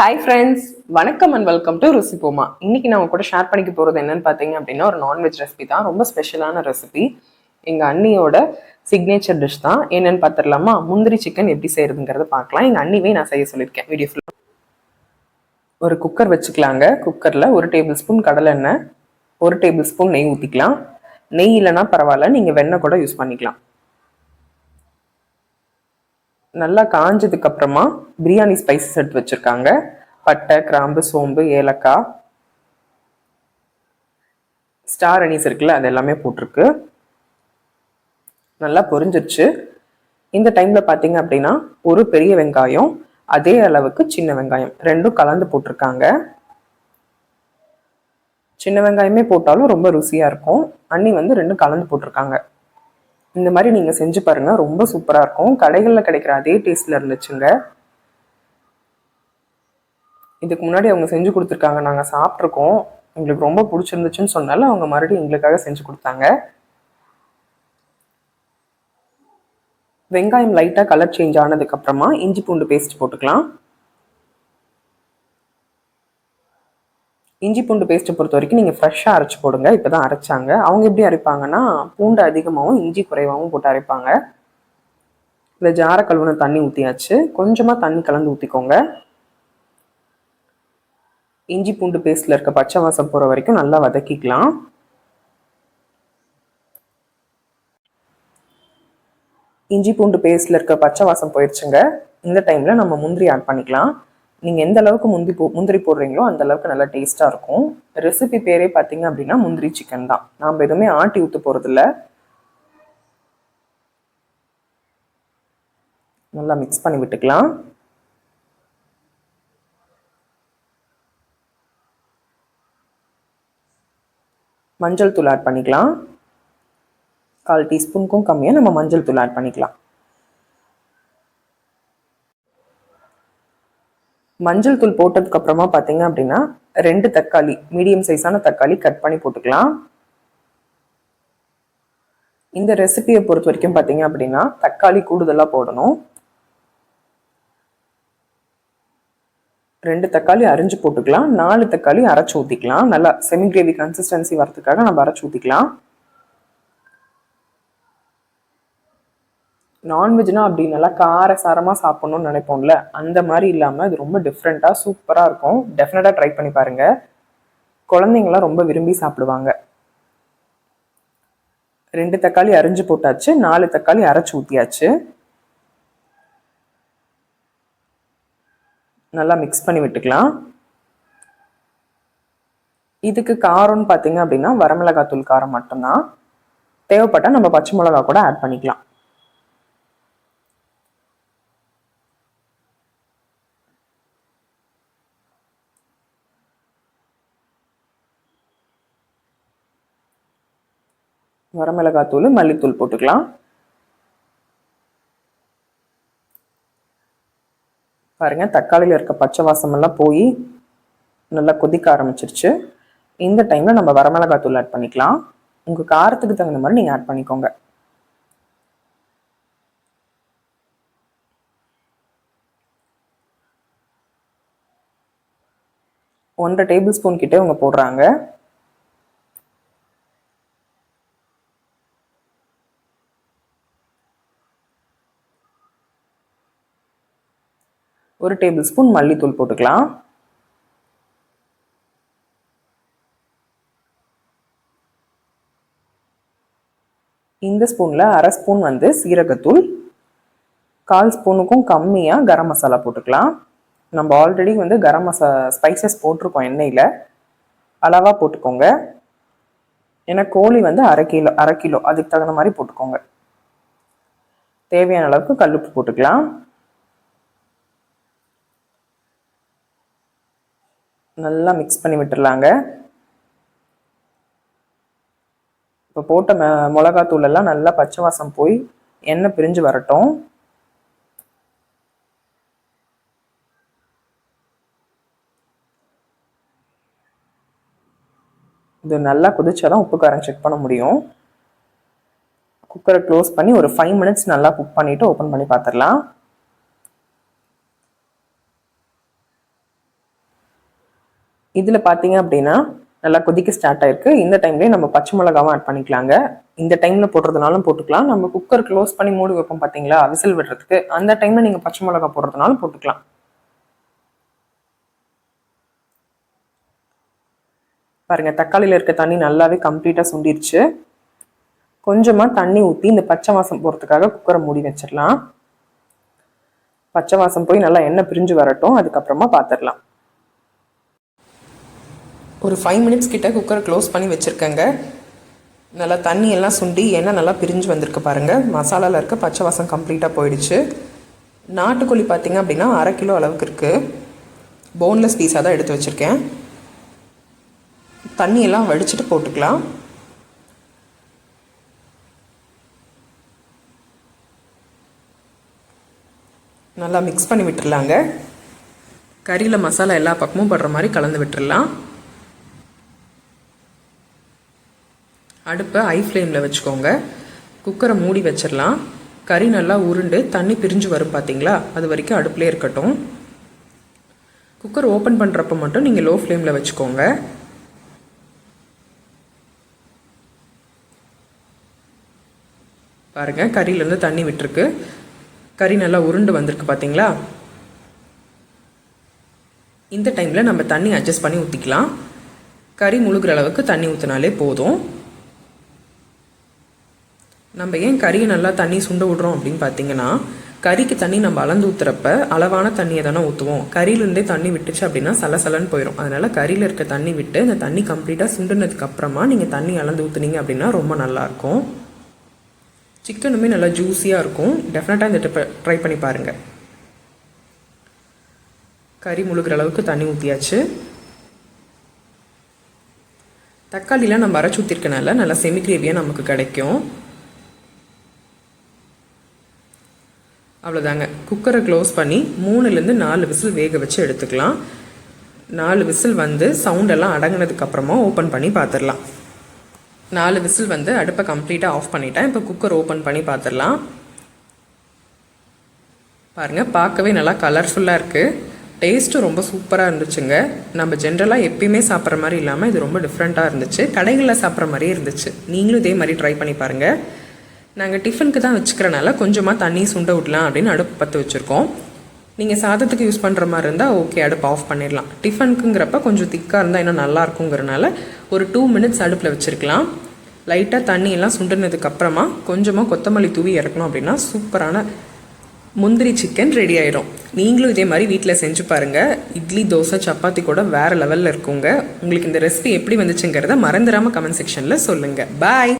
Hi friends வணக்கம் and welcome to Rusipoma இன்னைக்கு நான் கூட ஷேர் பண்ணிக்க போகிறது என்னன்னு பார்த்தீங்க அப்படின்னா ஒரு நான்வெஜ் ரெசிபி தான். ரொம்ப ஸ்பெஷலான ரெசிபி எங்கள் அண்ணியோட சிக்னேச்சர் டிஷ் தான். என்னன்னு பார்த்துடலாமா முந்திரி சிக்கன் எப்படி செய்யறதுங்கிறத பார்க்கலாம் எங்கள் அண்ணிவே நான் செய்ய சொல்லியிருக்கேன். வீடியோ ஃபுல்லாக ஒரு குக்கர் வச்சுக்கலாங்க. குக்கரில் ஒரு டேபிள் ஸ்பூன் கடலை எண்ணெய் ஒரு டேபிள் ஸ்பூன் நெய் ஊற்றிக்கலாம் நெய் இல்லைன்னா பரவாயில்ல. நீங்கள் வெண்ணெய் கூட யூஸ் பண்ணிக்கலாம். நல்லா காஞ்சதுக்கு அப்புறமா பிரியாணி ஸ்பைசஸ் எடுத்து வச்சுருக்காங்க. பட்டை கிராம்பு சோம்பு ஏலக்காய் ஸ்டார் அனீஸ் இருக்குல்ல அது எல்லாமே போட்டிருக்கு. நல்லா பொரிஞ்சிருச்சு. இந்த டைமில் பார்த்தீங்க அப்படின்னா ஒரு பெரிய வெங்காயம் அதே அளவுக்கு சின்ன வெங்காயம் ரெண்டும் கலந்து போட்டிருக்காங்க. சின்ன வெங்காயமே போட்டாலும் ரொம்ப ருசியாக இருக்கும். அண்ணி வந்து ரெண்டும் கலந்து போட்டிருக்காங்க. இந்த மாதிரி நீங்கள் செஞ்சு பாருங்க. ரொம்ப சூப்பராக இருக்கும். கடைகளில் கிடைக்கிற அதே டேஸ்ட்டில் இருந்துச்சுங்க. இதுக்கு முன்னாடி அவங்க செஞ்சு கொடுத்துருக்காங்க. நாங்கள் சாப்பிட்ருக்கோம் எங்களுக்கு ரொம்ப பிடிச்சிருந்துச்சுன்னு சொன்னாலும் அவங்க மறுபடியும் எங்களுக்காக செஞ்சு கொடுத்தாங்க. வெங்காயம் லைட்டாக கலர் சேஞ்ச் ஆனதுக்கப்புறமா இஞ்சி பூண்டு பேஸ்ட் போட்டுக்கலாம். இஞ்சி பூண்டு பேஸ்ட்டை பொறுத்த வரைக்கும் நீங்கள் ஃப்ரெஷ்ஷாக அரைச்சி போடுங்க. இப்போ தான் அரைச்சாங்க. அவங்க எப்படி அரைப்பாங்கன்னா பூண்டு அதிகமாகவும் இஞ்சி குறைவாகவும் போட்டு அரைப்பாங்க. இந்த ஜார கழுவுன தண்ணி ஊற்றியாச்சு கொஞ்சமாக தண்ணி கலந்து ஊற்றிக்கோங்க இஞ்சி பூண்டு பேஸ்ட்டில் இருக்க பச்சை வாசம் போகிற வரைக்கும் நல்லா வதக்கிக்கலாம். இஞ்சி பூண்டு பேஸ்ட்டில் இருக்க பச்சை வாசம் போயிடுச்சுங்க இந்த டைமில் நம்ம முந்திரி ஆட் பண்ணிக்கலாம். நீங்கள் எந்த அளவுக்கு முந்திரி போ முந்திரி போடுறீங்களோ அந்த அளவுக்கு நல்லா டேஸ்ட்டாக இருக்கும். ரெசிபி பேரே பார்த்தீங்க அப்படின்னா முந்திரி சிக்கன் தான். நாம் எதுவுமே ஆட்டி ஊற்ற போகிறதில்ல நல்லா மிக்ஸ் பண்ணி விட்டுக்கலாம். மஞ்சள் தூள் ஆட் பண்ணிக்கலாம். கால் டீஸ்பூனுக்கும் கம்மியாக நம்ம மஞ்சள் தூள் ஆட் பண்ணிக்கலாம். மஞ்சள் தூள் போட்டதுக்கு அப்புறமா பார்த்தீங்க அப்படின்னா ரெண்டு தக்காளி மீடியம் சைஸான தக்காளி கட் பண்ணி போட்டுக்கலாம். இந்த ரெசிபியை பொறுத்த வரைக்கும் பார்த்தீங்க அப்படின்னா தக்காளி கூடுதலாக போடணும். ரெண்டு தக்காளி அரிஞ்சு போட்டுக்கலாம். நாலு தக்காளி அரைச்சி ஊற்றிக்கலாம் நல்லா செமி கிரேவி கன்சிஸ்டன்சி வரதுக்காக நம்ம அரைச்சி ஊற்றிக்கலாம் நான்வெஜ்னா அப்படி நல்லா கார சாரமாக சாப்பிட்ணும்னு நினைப்போம்ல அந்த மாதிரி இல்லாமல் இது ரொம்ப டிஃப்ரெண்ட்டாக சூப்பராக இருக்கும். டெஃபினட்டாக ட்ரை பண்ணி பாருங்க. குழந்தைங்களாம் ரொம்ப விரும்பி சாப்பிடுவாங்க. ரெண்டு தக்காளி அரிஞ்சு போட்டாச்சு நாலு தக்காளி அரைச்சி ஊற்றியாச்சு நல்லா மிக்ஸ் பண்ணி விட்டுக்கலாம். இதுக்கு காரம்னு பார்த்தீங்க அப்படின்னா வரமிளகாத்தூள் காரம் மட்டும்தான். தேவைப்பட்டால் நம்ம பச்சை மிளகா கூட ஆட் பண்ணிக்கலாம். வரமிளகாத்தூள் மல்லித்தூள் போட்டுக்கலாம். பாருங்க தக்காளியில் இருக்க பச்சை வாசமெல்லாம் போய் நல்லா கொதிக்க ஆரம்பிச்சிருச்சு. இந்த டைமில் நம்ம வரமிளகாத்தூள் ஆட் பண்ணிக்கலாம். உங்கள் காரத்துக்கு தகுந்த மாதிரி நீங்கள் ஆட் பண்ணிக்கோங்க. ஒன்றரை டேபிள் ஸ்பூன் கிட்டே இவங்க போடுறாங்க. ஒரு டேபிள் ஸ்பூன் மல்லித்தூள் போட்டுக்கலாம். இந்த ஸ்பூனில் அரை ஸ்பூன் வந்து சீரகத்தூள் கால் ஸ்பூனுக்கும் கம்மியாக கரம் மசாலா போட்டுக்கலாம். நம்ம ஆல்ரெடி வந்து கரம் மசா ஸ்பைசஸ் போட்டிருக்கோம் எண்ணெயில். அளவாக போட்டுக்கோங்க. ஏன்னா கோழி வந்து அரை கிலோ அரை கிலோ அதுக்கு தகுந்த மாதிரி போட்டுக்கோங்க. தேவையான அளவுக்கு கல்லுப்பு போட்டுக்கலாம். நல்லா மிக்ஸ் பண்ணி விட்டுடலாங்க இப்போ போட்ட ம மிளகாத்தூள் எல்லாம் நல்லா பச்சை வாசம் போய் எண்ணெய் பிரிஞ்சு வரட்டும். இது நல்லா கொதிச்சாதான் உப்பு காரம் செக் பண்ண முடியும். குக்கரை க்ளோஸ் பண்ணி ஒரு ஃபைவ் மினிட்ஸ் நல்லா குக் பண்ணிவிட்டு ஓப்பன் பண்ணி பார்த்துடலாம் இதில் பார்த்தீங்க அப்படின்னா நல்லா கொதிக்க ஸ்டார்ட் ஆயிருக்கு. இந்த டைம்லேயே நம்ம பச்சை மிளகாவும் ஆட் பண்ணிக்கலாங்க. இந்த டைமில் போடுறதுனாலும் போட்டுக்கலாம். நம்ம குக்கர் க்ளோஸ் பண்ணி மூடி வைப்போம் பார்த்தீங்களா விசில் விடுறதுக்கு. அந்த டைமில் நீங்கள் பச்சை மிளகா போடுறதுனாலும் போட்டுக்கலாம். பாருங்கள் தக்காளியில் இருக்க தண்ணி நல்லாவே கம்ப்ளீட்டாக சுண்டிருச்சு. கொஞ்சமாக தண்ணி ஊற்றி இந்த பச்சை வாசம் போகிறதுக்காக குக்கரை மூடி வச்சிடலாம். பச்சை வாசம் போய் நல்லா எண்ணெய் பிரிஞ்சு வரட்டும். அதுக்கப்புறமா பார்த்துடலாம் ஒரு ஃபைவ் மினிட்ஸ் கிட்ட குக்கரை க்ளோஸ் பண்ணி வச்சுருக்கேங்க. நல்லா தண்ணி எல்லாம் சுண்டி எண்ணெய் நல்லா பிரிஞ்சு வந்திருக்கு பாருங்கள் மசாலாவில் இருக்க பச்சை வாசம் கம்ப்ளீட்டாக போயிடுச்சு. நாட்டுக்கோழி பார்த்திங்க அப்படின்னா அரை கிலோ அளவுக்கு இருக்குது போன்லெஸ் பீஸாக தான் எடுத்து வச்சுருக்கேன். தண்ணியெல்லாம் வடிச்சிட்டு போட்டுக்கலாம். நல்லா மிக்ஸ் பண்ணி விட்டுடலாங்க கறியில் மசாலா எல்லா பக்கமும் படுற மாதிரி கலந்து விட்டுடலாம் அடுப்பை ஹை ஃப்ளேமில் வச்சுக்கோங்க. குக்கரை மூடி வச்சிடலாம். கறி நல்லா உருண்டு தண்ணி பிரிஞ்சு வரும் பார்த்தீங்களா அது வரைக்கும் அடுப்புலேயே இருக்கட்டும். குக்கர் ஓப்பன் பண்ணுறப்ப மட்டும் நீங்கள் லோ ஃப்ளேமில் வச்சுக்கோங்க. பாருங்கள் கறியிலேருந்து தண்ணி விட்டுருக்கு. கறி நல்லா உருண்டு வந்திருக்கு பார்த்தீங்களா இந்த டைமில் நம்ம தண்ணி அட்ஜஸ்ட் பண்ணி ஊற்றிக்கலாம் கறி முழுகிற அளவுக்கு தண்ணி ஊற்றினாலே போதும். நம்ம ஏன் கறியை நல்லா தண்ணி சுண்ட விடுறோம் அப்படின்னு பார்த்தீங்கன்னா கறிக்கு தண்ணி நம்ம அளந்து ஊற்றுறப்ப அளவான தண்ணியை தானே ஊற்றுவோம் கறியிலேருந்தே தண்ணி விட்டுச்சு அப்படின்னா சலசலன்னு போயிடும் அதனால் கறியில் இருக்க தண்ணி விட்டு அந்த தண்ணி கம்ப்ளீட்டாக சுண்டுனதுக்கு அப்புறமா நீங்கள் தண்ணி அளந்து ஊற்றுனீங்க அப்படின்னா ரொம்ப நல்லாயிருக்கும் சிக்கனுமே நல்லா ஜூஸியாக இருக்கும். டெஃபினட்டாக இந்த ட்ரை பண்ணி பாருங்கள் கறி முழுகிற அளவுக்கு தண்ணி ஊற்றியாச்சு தக்காளிலாம் நம்ம அரைச்சி ஊற்றிருக்கனால நல்லா செமி கிரேவியாக நமக்கு கிடைக்கும். அவ்வளோதாங்க குக்கரை க்ளோஸ் பண்ணி மூணுலேருந்து நாலு விசில் வேக வச்சு எடுத்துக்கலாம். நாலு விசில் வந்து சவுண்டெல்லாம் அடங்கினதுக்கப்புறமா ஓப்பன் பண்ணி பார்த்துடலாம் நாலு விசில் வந்து அடுப்பை கம்ப்ளீட்டாக ஆஃப் பண்ணிட்டேன். இப்போ குக்கர் ஓப்பன் பண்ணி பார்த்துடலாம் பாருங்கள் பார்க்கவே நல்லா கலர்ஃபுல்லாக இருக்குது டேஸ்ட்டும் ரொம்ப சூப்பராக இருந்துச்சுங்க. நம்ம ஜென்ரலாக எப்பயுமே சாப்பிட்ற மாதிரி இல்லாமல் இது ரொம்ப டிஃப்ரெண்ட்டாக இருந்துச்சு. கடைகளில் சாப்பிட்ற மாதிரியே இருந்துச்சு. நீங்களும் இதே மாதிரி ட்ரை பண்ணி பாருங்கள் நாங்கள் டிஃபனுக்கு தான் வச்சுக்கிறனால கொஞ்சமாக தண்ணி சுண்ட விடலாம் அப்படின்னு அடுப்பு பற்ற வச்சுருக்கோம். நீங்கள் சாதத்துக்கு யூஸ் பண்ணுற மாதிரி இருந்தால் ஓகே அடுப்பு ஆஃப் பண்ணிடலாம். டிஃபனுக்குங்கிறப்ப கொஞ்சம் திக்காக இருந்தால் இன்னும் நல்லா இருக்குங்கிறனால ஒரு டூ மினிட்ஸ் அடுப்பில் வச்சுருக்கலாம். லைட்டாக தண்ணியெல்லாம் சுண்டினதுக்கப்புறமா சுண்டுனதுக்கப்புறமா கொஞ்சமாக கொத்தமல்லி தூவி இறக்கணும் அப்படின்னா சூப்பரான முந்திரி சிக்கன் ரெடி ஆகிடும் நீங்களும் இதே மாதிரி வீட்டில் செஞ்சு பாருங்கள் இட்லி தோசை சப்பாத்தி கூட வேறு லெவலில் இருக்குங்க. உங்களுக்கு இந்த ரெசிபி எப்படி வந்துச்சுங்கிறத மறந்துடாமல் கமெண்ட் செக்ஷனில் சொல்லுங்கள் பாய்